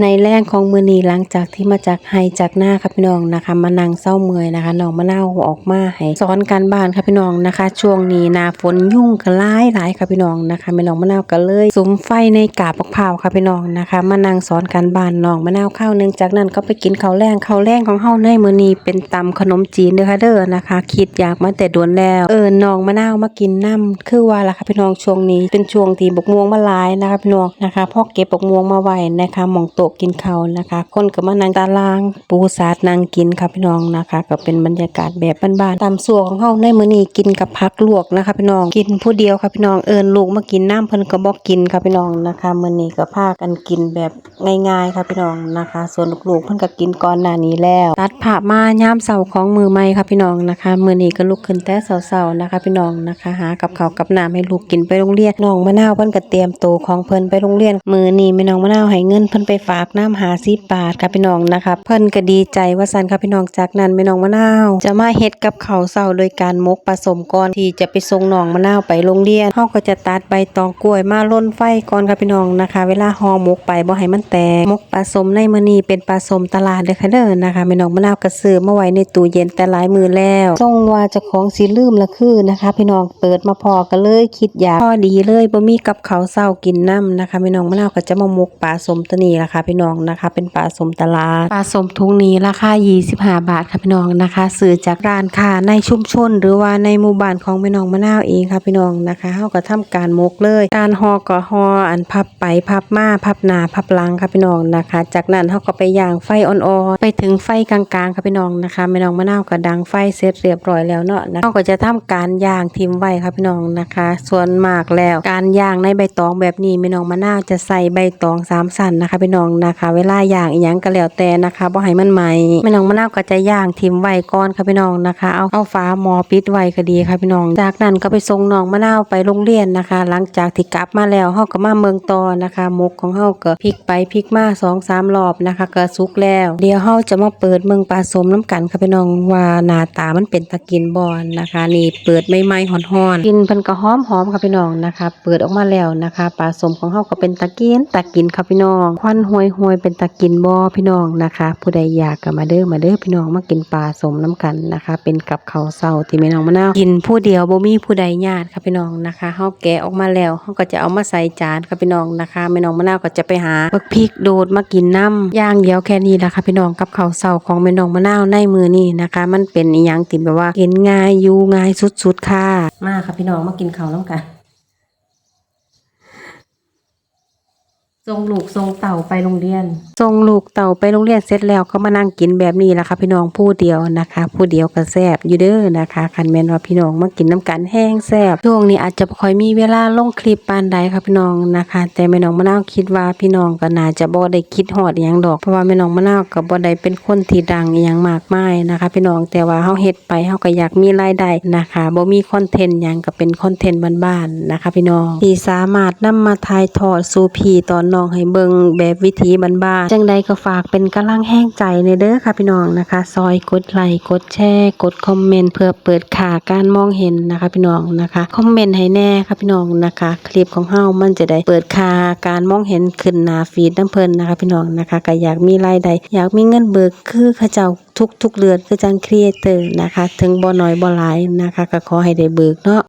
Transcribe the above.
ในแรงของมือนีหลังจากที่มาจากไฮจากหน้าค่ะพี่น้องนะคะ มานั่งเศร้าเมื่อยนะคะน้องมะนาวออกมาให้สอนการบ้านค่ะพี่น้องนะคะ ช่วงนี้นาฝนยุ่งก็หลายหลายค่ะพี่น้องนะคะแม่น้องมะนาวก็เลยสุมไฟในกาบมะพร้าวค่ะพี่น้องนะคะ มานั่งสอนการบ้านน้องมะนาวข้าวหนึ่งจากนั้นก็ไปกินข้าวแรงข้าวแรงของเฮาในมือนีเป็นตำขนมจีนเด้อค่ะเด้อนะคะ คิดอยากมาแต่โดนแล้วเออน้องมะนาวมากินน้ำคือว่าล่ะค่ะพี่น้องช่วงนี้เป็นช่วงที่บกม่วงมาหลายนะคะพี่น้องนะคะพอเก็บบกม่วงมาไว้นะคะหม่องโต๊ะกินข้าวนะคะ คนก็มานั่งตาราง ปูสาดนั่งกินค่ะพี่น้องนะคะ ก็เป็นบรรยากาศแบบบ้านๆตามส่วนของเฮาในมื้อนี้กินกับผักลวกนะคะพี่น้องกินผู้เดียวค่ะพี่น้องเอิญลูกมากินน้ำเพิ่นก็บ่กินค่ะพี่น้องนะคะมื้อนี้ก็พากันกินแบบง่ายๆค่ะพี่น้องนะคะ ส่วนลูกๆเพิ่นก็กินก่อนหน้านี้แล้วตัดภามาย่ามเช้าของมือใหม่ค่ะพี่น้องนะคะมื้อนี้ก็ลุกขึ้นแต่เช้าๆนะคะ พี่น้องนะคะ หากับข้าวกับน้ำให้ลูกกินไปโรงเรียนน้องมะนาวเพิ่นก็เตรียมโตของเพิ่นไปโรงเรียนมื้อนี้แม่น้องมะนาวให้เงินเพิ่นไปฝากน้ำหา10บาทค่ะพี่น้องนะคะ เพิ่นก็ดีใจว่าซันค่ะพี่น้องจากนั้นแม่น้องมะนาว จะมาเฮ็ดกับเขาวเช้าโดยการมกผสมก่อนที่จะไปส่งน้องมะนาวไปโรงเรียนเฮาก็จะตัดใบตองกล้วยมาล่นไฟก่อนค่ะพี่น้องนะคะ เวลาห่อมกไปบ่ให้มันแตกมกผสมในมื้อนี้เป็นผสมตลาดเด้อค่ะเด้อนะคะแม่น้องมะนาวก็ซื้อมาไว้ในตู้เย็นแต่หลายมื้อแล้วทรงว่าจ้าของสิลืมละคือนะคะ พี่น้องเปิดมาพอก็เลยคิดอยากพอดีเลยบ่มีกับเขาวเช้ากินน้ำนะคะแม่น้องมะนาวก็จะมามกปลาสมตัวนี้ล่ะค่ะพี่น้องนะคะ เป็นปลาสมตลาดปลาสมทุงนี้ราคา 25 บาทค่ะพี่น้องนะคะซื้อจากร้านค้าในชุมชน หรือว่าในหมู่บ้านของแม่น้องมะนาวเองค่ะพี่น้องนะคะเฮาก็ทำการมกเลย การห่อก็ห่ออันพับไปพับมาพับหนาพับหลังค่ะพี่น้องนะคะ จากนั้นเฮาก็ไปย่างไฟอ่อนๆไปถึงไฟกลางๆค่ะพี่น้องนะคะแม่น้องมะนาวก็ดังไฟเสร็จเรียบร้อยแล้วเนาะนะเฮาก็จะทำการย่างทิมไว้ค่ะพี่น้องนะคะ ส่วนมากแล้วการย่างในใบตองแบบนี้แม่น้องมะนาวจะใส่ใบตองสามสันนะคะพี่น้องนะคะ เวลาย่างอีหยังก็แล้วแต่นะคะบ่ให้มันไหมแม่น้องมะนาวก็จะย่างทิมไว้ก่อนค่ะพี่น้องนะคะ เอาเอาฝาหมอปิดไว้ก็ดีค่ะพี่น้อง จากนั้นก็ไปส่งน้องมะนาวไปโรงเรียนนะคะ หลังจากที่กลับมาแล้วเฮาก็มาเมืองต่อนะคะหมกของเฮาก็พลิกไปพลิกมาสองสามรอบนะคะก็สุกแล้วเดี๋ยวเฮาจะมาเปิดเมืองปลาสมน้ำกันค่ะพี่น้องว่าหน้าตามันเป็นตะกินบอนนะคะ นี่เปิดใหม่ๆฮ้อนกินเพิ่นก็หอมๆค่ะพี่น้องนะคะ เปิดออกมาแล้วนะคะปลาสมของเฮาก็เป็นตะกินตะกินค่ะพี่น้องควันหวยๆเป็นตะกินบ่อพี่น้องนะคะ ผู้ใดอยากก็มาเด้อมาเด้อพี่น้องมากินปลาสมน้ำกันนะคะ เป็นกับข้าวเช้าที่แม่น้องมะนาวกินผู้เดียวบ่มีผู้ใดญาติค่ะพี่น้องนะคะเฮาแกะออกมาแล้วเฮาก็จะเอามาใส่จานค่ะพี่น้องนะคะแม่น้องมะนาวก็จะไปหาบักพริกโดดมากินน้ำย่างเดียวแค่นี้ล่ะค่ะพี่น้องกับข้าวเช้าของแม่น้องมะนาวในมือนี้นะคะ มันเป็นอีหยังที่แบบว่ากินง่ายอยู่ง่ายสุดๆค่ะมาค่ะพี่น้องมากินข้าวน้ำกัน ส่งลูกส่งเต่าไปโรงเรียนส่งลูกเต่าไปโรงเรียนเสร็จแล้วก็มานั่งกินแบบนี้แหละค่ะพี่น้องผู้เดียวนะคะ ผู้เดียวก็แซบอยู่เด้อนะคะคันแมนว่าพี่น้องมากินน้ำกันแห้งแซบช่วงนี้อาจจะบ่ค่อยมีเวลาลงคลิปปานใดค่ะพี่น้องนะคะ แต่แม่น้องมะนาวคิดว่าพี่น้องก็น่าจะบ่ได้คิดฮอดอหยังดอกเพราะว่าแม่น้องมะนาวก็บ่ได้เป็นคนที่ดังอหยังมากมายนะคะ พี่น้องแต่ว่าเฮาเฮ็ดไปเฮาก็อยากมีรายได้นะคะบ่มีคอนเทนต์หยังก็เป็นคอนเทนต์บ้านๆนะคะ พี่น้องที่สามารถนำมาถ่ายทอดสู่พี่ตอนน้องให้เบิงแบบวิถีบ้านๆจังใดก็ฝากเป็นกำลังแห้งใจในเด้อค่ะพี่น้องนะคะ ซอยกดไลค์กดแชร์กดคอมเมนต์เพื่อเปิดขาการมองเห็นนะคะพี่น้องนะคะคอมเมนต์ให้แน่ค่ะพี่น้องนะคะ คลิปของเฮามันจะได้เปิดคาการมองเห็นขึ้นหน้าฟีดน้ำเพลินนะคะพี่น้องนะคะก็อยากมีรายได้อยากมีเงินเบิกคือเขาเจ้าทุกๆเดือนคือจังครีเอเตอร์นะคะ ถึงบ่น้อยบ่หลายนะคะก็ขอให้ได้เบิกเนาะ